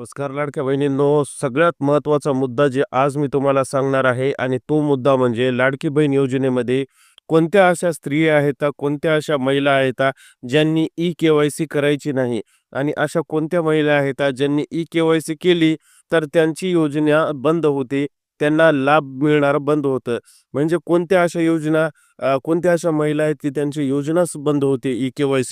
नमस्कार लाडक्या बहिणींनो सगळ्यात महत्त्वाचा मुद्दा जे आज मी तुम्हाला सांगणार आहे आणि तो मुद्दा म्हणजे लाडकी बहीण योजनेमध्ये कोणत्या अशा स्त्रिया आहेत कोणत्या अशा महिला आहेत ज्यांनी ई के वाय सी करायची नाही आणि अशा कोणत्या महिला आहेत ज्यांनी ई के वाय सी केली तर त्यांची योजना बंद होते. त्यांना लाभ मिळणार बंद होतं. म्हणजे कोणत्या अशा योजना कोणत्या अशा महिला आहेत की त्यांची योजनाच बंद होते ई के वाय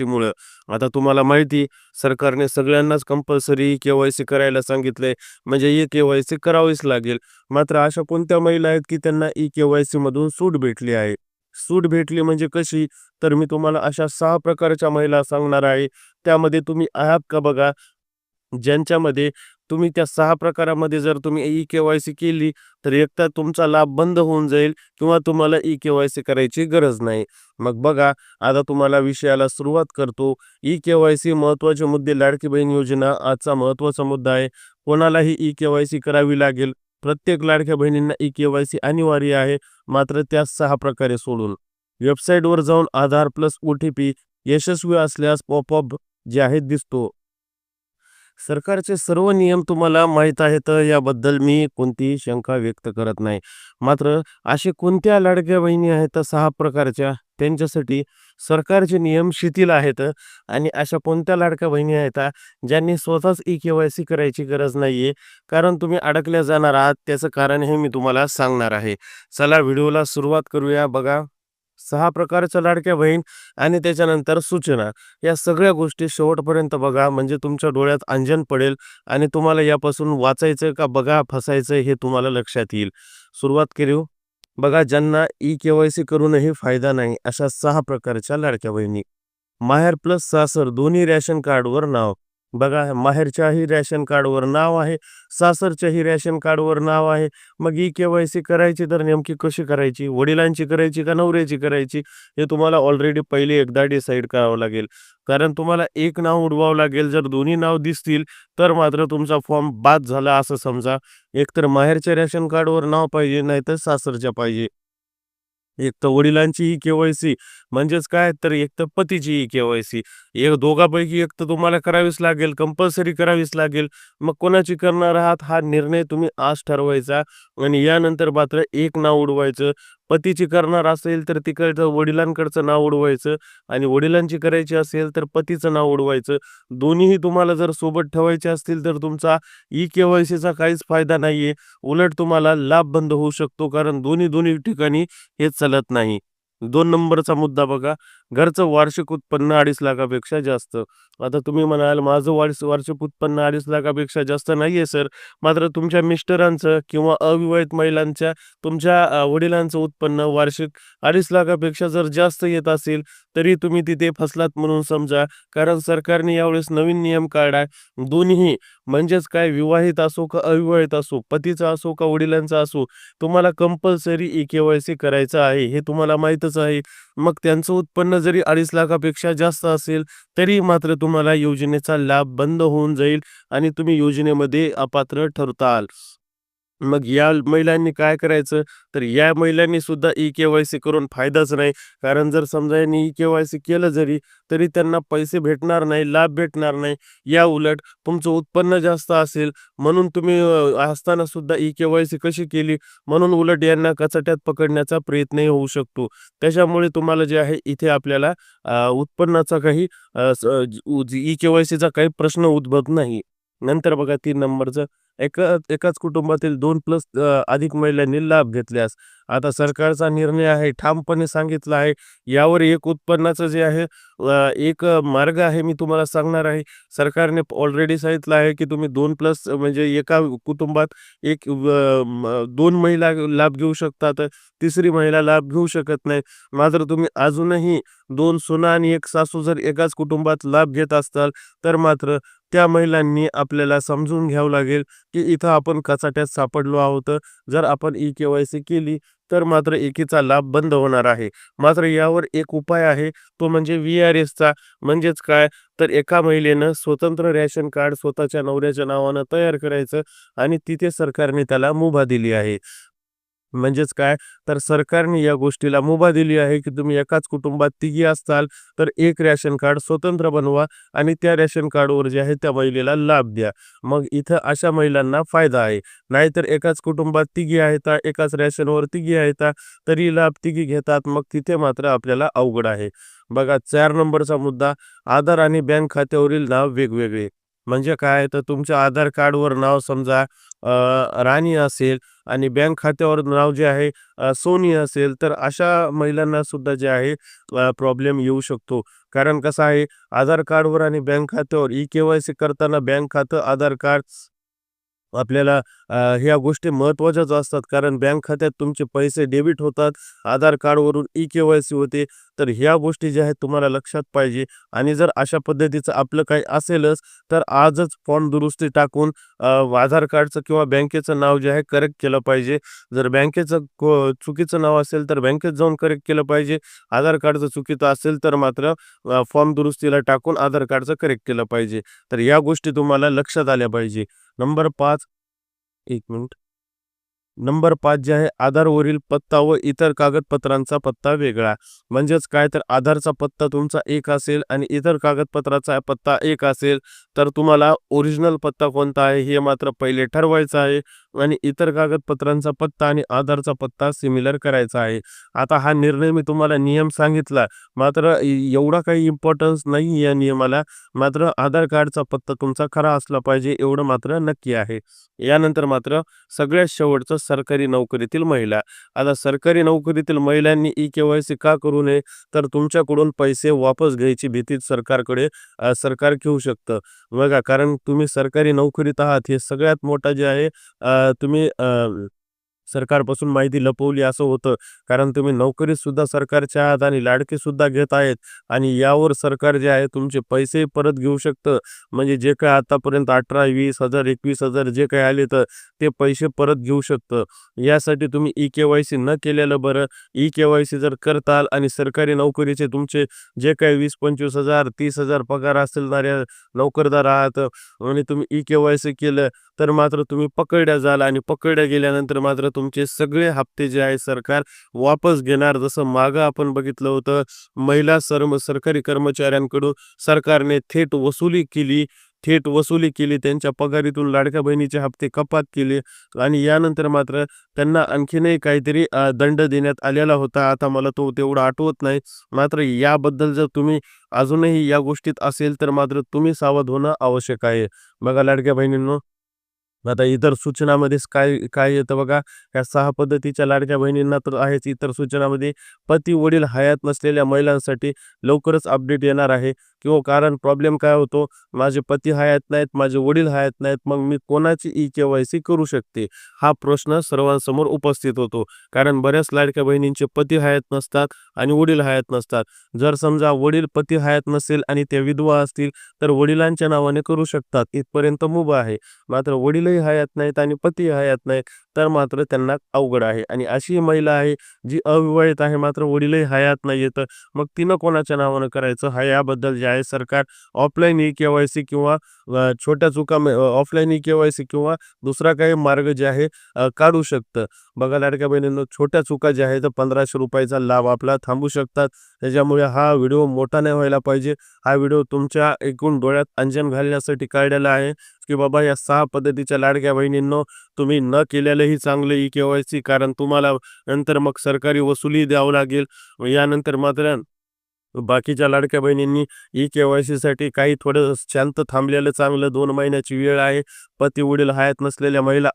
आता तुम्हाला माहिती सरकारने सगळ्यांनाच कंपल्सरी के वाय सी करायला सांगितलंय. म्हणजे ई के वाय सी करावीच लागेल. मात्र अशा कोणत्या महिला आहेत की त्यांना ई के वाय सी मधून सूट भेटली आहे? सूट भेटली म्हणजे कशी? तर मी तुम्हाला अशा सहा प्रकारच्या महिला सांगणार आहे. त्यामध्ये तुम्ही आहात का बघा ज्यांच्यामध्ये तुम्ही त्या सहा प्रकारामध्ये जर तुम्ही ई के वाय सी केली तर एकतर तुमचा लाभ बंद होऊन जाईल किंवा तुम्हाला ई के वाय सी करायची गरज नाही. मग बघा आता तुम्हाला विषयाला सुरुवात करतो. ई के वाय सी मुद्दे लाडकी बहीण योजना आजचा महत्त्वाचा मुद्दा आहे. कोणालाही ई के वाय सी करावी लागेल. प्रत्येक लाडक्या बहिणींना ई के वाय सी अनिवार्य आहे. मात्र त्या सहा प्रकारे सोडून. वेबसाईटवर जाऊन Aadhaar plus O T P यशस्वी असल्यास पॉपअप जे आहे दिसतो. सरकारचे सर्व नियम तुम्हाला माहीत आहेत याबद्दल मी कोणतीही शंका व्यक्त करत नाही. मात्र असे कोणत्या लाडक्या बहिणी आहेत सहा प्रकारच्या? त्यांच्यासाठी सरकारचे नियम शिथिल आहेत आणि अशा कोणत्या लाडक्या बहिणी आहेत ज्यांनी स्वतःच ई के वाय सी करायची गरज नाहीये? कारण तुम्ही अडकल्या जाणार आहात त्याचं कारण हे मी तुम्हाला सांगणार आहे. चला व्हिडिओला सुरुवात करूया. बघा. सहा प्रकारच्या लाडक्या बहीण आणि त्याच्यानंतर सूचना. या सगळ्या गोष्टी शेवटपर्यंत बघा. म्हणजे तुमच्या डोळ्यात अंजन पडेल आणि तुम्हाला यापासून वाचायचं का बघा फसायचं हे तुम्हाला लक्षात येईल. सुरुवात करू हो. बघा ज्यांना ई के वाय सी करूनही फायदा नाही अशा सहा प्रकारच्या लाडक्या बहिणी. माहेर प्लस सासर दोन्ही रॅशन कार्डवर नाव. बघा माहेरच्याही रॅशन कार्डवर नाव आहे सासरच्याही रॅशन कार्डवर नाव आहे. मग ई के वाय सी करायची तर नेमकी कशी करायची? वडिलांची करायची का नवऱ्याची करायची? हे तुम्हाला ऑलरेडी पहिले एकदा डिसाईड करावं लागेल. कारण तुम्हाला एक नाव उडवावं लागेल. जर दोन्ही नाव दिसतील तर मात्र तुमचा फॉर्म बाद झाला असं समजा. एकतर माहेरच्या रॅशन कार्डवर नाव पाहिजे नाहीतर सासरच्या पाहिजे. एक तर वडिलांची ही केवायसी म्हणजेच काय तर एक तर पतीची ही केवायसी एक दोघापैकी एक तर तुम्हाला करावीच लागेल कंपल्सरी करावीच लागेल. मग कोणाची करणार आहात? हा निर्णय तुम्ही आज ठरवायचा आणि यानंतर मात्र एक नाव उडवायचं. पतीची करणार असेल तर तिकडचं वडिलांकडचं नाव उडवायचं आणि वडिलांची करायची असेल तर पतीचं नाव उडवायचं. दोन्हीही तुम्हाला जर सोबत ठेवायचे असतील तर तुमचा ई के वाय सीचा काहीच फायदा नाहीये. उलट तुम्हाला लाभ बंद होऊ शकतो कारण दोन्ही दोन्ही ठिकाणी हे चालत नाही. दोन नंबरचा मुद्दा बघा. घरचं वार्षिक उत्पन्न अडीच लाखापेक्षा जास्त. आता तुम्ही म्हणाल माझं वार्ष वार्षिक उत्पन्न अडीच लाखापेक्षा जास्त नाहीये सर. मात्र तुमच्या मिस्टरांचं किंवा अविवाहित महिलांच्या तुमच्या वडिलांचं उत्पन्न वार्षिक अडीच लाखापेक्षा जर जास्त येत असेल तरी तुम्ही तिथे फसलात म्हणून समजा. कारण सरकारने यावेळेस नवीन नियम काढाय दोन्ही म्हणजेच काय विवाहित असो का अविवाहित असो पतीचा असो का वडिलांचा असो तुम्हाला कंपल्सरी ई के करायचं आहे हे तुम्हाला माहीतच आहे. मग त्यांचं उत्पन्न जरी अडीच लाखापेक्षा जास्त असेल तरी मात्र तुम्हाला योजनेचा लाभ बंद होऊन जाईल आणि तुम्ही योजनेमध्ये अपात्र ठरताल. मग या महिलांनी काय करायचं? तर या महिलांनी सुद्धा ई केवायसी करून फायदाच नाही. कारण जर समजा यांनी ई केवायसी केलं जरी तरी त्यांना पैसे भेटणार नाही लाभ भेटणार नाही. या उलट तुमचं उत्पन्न जास्त असेल म्हणून तुम्ही असताना सुद्धा ई केवायसी कशी केली? म्हणून उलट यांना कचाट्यात पकडण्याचा प्रयत्नही होऊ शकतो. त्याच्यामुळे तुम्हाला जे आहे इथे आपल्याला उत्पन्नाचा काही ई केवायसीचा काही प्रश्न उद्भवत नाही. नंतर बघा तीन नंबरचं एका एकाच कुटुंबातील दोन प्लस अधिक महिलांनी लाभ घेतल्यास आता सरकारचा निर्णय आहे ठामपणे सांगितला आहे यावर एक उत्पन्नाचं जे आहे एक मार्ग आहे मी तुम्हाला सांगणार आहे. सरकारने ऑलरेडी सांगितलं आहे की तुम्ही दोन प्लस म्हणजे एका कुटुंबात एक दोन महिला लाभ घेऊ शकतात तिसरी महिला लाभ घेऊ शकत नाही. मात्र तुम्ही अजूनही दोन सुना आणि एक सासू जर एकाच कुटुंबात लाभ घेत असताल तर मात्र त्या महिलांनी आपल्याला समजून घ्यावं लागेल की इथं आपण कचाट्यात सापडलो आहोत. जर आपण ई के वाय सी केली तर मात्र एकीचा लाभ बंद होणार आहे. मात्र यावर एक उपाय आहे तो म्हणजे व्ही आर एसचा. म्हणजेच काय? तर एका महिलेनं स्वतंत्र रॅशन कार्ड स्वतःच्या नवऱ्याच्या नावानं तयार करायचं आणि तिथे सरकारने त्याला मुभा दिली आहे. म्हणजेच काय? तर सरकारने या गोष्टीला मुभा दिली आहे की तुम्ही एकाच कुटुंबात तिघी असताल तर एक रॅशन कार्ड स्वतंत्र बनवा आणि त्या रॅशन कार्डवर जे आहे त्या महिलेला लाभ द्या. मग इथं अशा महिलांना फायदा आहे. नाहीतर एकाच कुटुंबात तिघी आहेत एकाच रॅशनवर तिघी आहेत तरी लाभ तिघी घेतात मग तिथे मात्र आपल्याला अवघड आहे. बघा चार नंबरचा मुद्दा आधार आणि बँक खात्यावरील नाव वेगवेगळे. म्हणजे काय? तर तुमच्या आधार कार्डवर नाव समजा राणी असेल आणि बँक खात्यावर नाव जे आहे सोनी असेल तर अशा महिलांना सुद्धा जे आहे प्रॉब्लेम येऊ शकतो. कारण कसं आहे आधार कार्डवर आणि बँक खात्यावर ई के करताना बँक खातं आधार कार्ड आपल्याला ह्या गोष्टी महत्त्वाच्याच असतात. कारण बँक खात्यात तुमचे पैसे डेबिट होतात आधार कार्डवरून ई के वाय सी होते. तर ह्या गोष्टी ज्या आहेत तुम्हाला लक्षात पाहिजे. आणि जर अशा पद्धतीचं आपलं काही असेलच तर आजच फॉर्म दुरुस्ती टाकून आधार कार्डचं किंवा बँकेचं नाव जे आहे करेक्ट केलं पाहिजे. जर बँकेचं चुकीचं नाव असेल तर बँकेत जाऊन करेक्ट केलं पाहिजे. आधार कार्डचं चुकीचं असेल तर मात्र फॉर्म दुरुस्तीला टाकून आधार कार्डचं करेक्ट केलं पाहिजे. तर या गोष्टी तुम्हाला लक्षात आल्या पाहिजे. नंबर पाच एक मिनिट. नंबर पाच जे आहे आधारवरील पत्ता व इतर कागदपत्रांचा पत्ता वेगळा. म्हणजेच काय तर आधारचा पत्ता तुमचा एक असेल आणि इतर कागदपत्राचा पत्ता एक असेल तर तुम्हाला ओरिजिनल पत्ता कोणता आहे हे मात्र पहिले ठरवायचं आहे. आणि इतर कागदपत्रांचा पत्ता आणि आधारचा पत्ता सिमिलर करायचा आहे. आता हा निर्णय मी तुम्हाला नियम सांगितला. मात्र एवढा काही इम्पॉर्टन्स नाही या नियमाला. मात्र आधार कार्डचा पत्ता तुमचा खरा असला पाहिजे एवढं मात्र नक्की आहे. यानंतर मात्र सगळ्यात शेवटचं सरकारी नोकरीतील महिला. आता सरकारी नोकरीतील महिलांनी ई के वाय सी का करू नये? तर तुमच्याकडून पैसे वापस घ्यायची भीती सरकारकडे सरकार घेऊ शकतं. बघा कारण तुम्ही सरकारी नोकरीत आहात हे सगळ्यात मोठा जे आहे तुम्ही सरकारपासून माहिती लपवली असं होतं. कारण तुम्ही नोकरीसुद्धा सरकारच्या आहात आणि लाडके सुद्धा घेत आहेत. आणि यावर सरकार जे आहे तुमचे पैसे परत घेऊ शकतं. म्हणजे जे काय आतापर्यंत अठरा वीस हजार एकवीस हजार जे काही आले तर ते पैसे परत घेऊ शकतं. यासाठी तुम्ही ई के वाय सी न केलेलं बरं. ई के वाय सी जर करताल आणि सरकारी नोकरीचे तुमचे जे काही वीस पंचवीस हजार तीस हजार पगार असणाऱ्या नोकरदार आहात आणि तुम्ही ई के वाय सी केलं तर मात्र तुम्ही पकडल्या जाल आणि पकडल्या गेल्यानंतर मात्र तुमचे सगळे हप्ते जे आहे सरकार वापस घेणार. जसं मागं आपण बघितलं होतं महिला सर्व सरकारी कर्मचाऱ्यांकडून सरकारने थेट वसुली केली. थेट वसुली केली त्यांच्या पगारीतून लाडक्या बहिणीचे हप्ते कपात केले आणि यानंतर मात्र त्यांना आणखीनही काहीतरी दंड देण्यात आलेला होता. आता मला तो तेवढा आठवत नाही. मात्र याबद्दल जर तुम्ही अजूनही या गोष्टीत असेल तर मात्र तुम्ही सावध होणं आवश्यक आहे. बघा लाडक्या बहिणींनो आता इतर सूचनामध्येच काय काय येतं बघा? या सहा पद्धतीच्या लाडक्या बहिणींना तर आहेच. इतर सूचनामध्ये पती वडील हयात नसलेल्या महिलांसाठी लवकरच अपडेट येणार आहे. किंवा हो, कारण प्रॉब्लेम काय होतो माझे पती हयात नाहीत माझे वडील हयात नाहीत मग मी कोणाची ई के वाय सी करू शकते? हा प्रश्न सर्वांसमोर उपस्थित होतो. कारण बऱ्याच लाडक्या बहिणींचे पती हयात नसतात आणि वडील हयात नसतात. जर समजा वडील पती हयात नसेल आणि ते विधवा असतील तर वडिलांच्या नावाने करू शकतात. इथपर्यंत मुभा आहे. मात्र वडीलही हयात नाहीत आणि पती हयात नाहीत. तर मात्र त्यांना अवघड आहे. आणि अशी महिला आहे जी अविवाहित आहे मात्र वडीलही हयात नाही येतं मग तिनं कोणाच्या नावानं करायचं? हा याबद्दल जे आहे सरकार offline e K Y C किंवा छोट्या चुका offline e K Y C किंवा दुसरा काही मार्ग जे आहे काढू शकतं. बघा लाडक्या बहिणींनो छोट्या चुका ज्या आहेत पंधराशे रुपयाचा लाभ आपला थांबू शकतात. त्याच्यामुळे हा व्हिडिओ मोठा नाही व्हायला पाहिजे. हा व्हिडिओ तुमच्या एकूण डोळ्यात अंजन घालण्यासाठी काढलेला आहे. की बाबा या सहा पद्धतीच्या लाडक्या बहिणींनो तुम्ही न केलेलंही चांगलं ई के वाय सी कारण तुम्हाला नंतर मग सरकारी वसुली द्यावं लागेल. यानंतर मात्र बाकीच्या लाडक्या बहिणींनी ई के वाय काही थोडं शांत थांबलेलं चांगलं दोन महिन्याची वेळ आहे. पती वडील हयात नसलेल्या महिला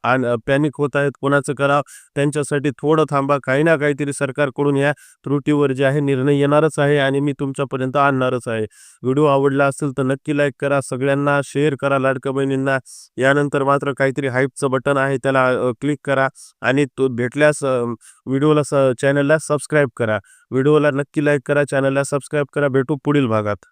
पॅनिक होत आहेत. कोणाचं करा त्यांच्यासाठी थोडं थांबा. काही ना काहीतरी सरकारकडून या त्रुटीवर जे आहे निर्णय येणारच आहे आणि मी तुमच्यापर्यंत आणणारच आहे. व्हिडिओ आवडला असेल तर नक्की लाईक करा. सगळ्यांना शेअर करा लाडक्या बहिणींना. यानंतर मात्र काहीतरी हाईपचं बटन आहे त्याला क्लिक करा. आणि तो भेटल्यास व्हिडिओला स चॅनलला सबस्क्राईब करा. व्हिडिओला नक्की लाईक करा चॅनलला सबस्क्राईब करा. भेटू पुढील भागात.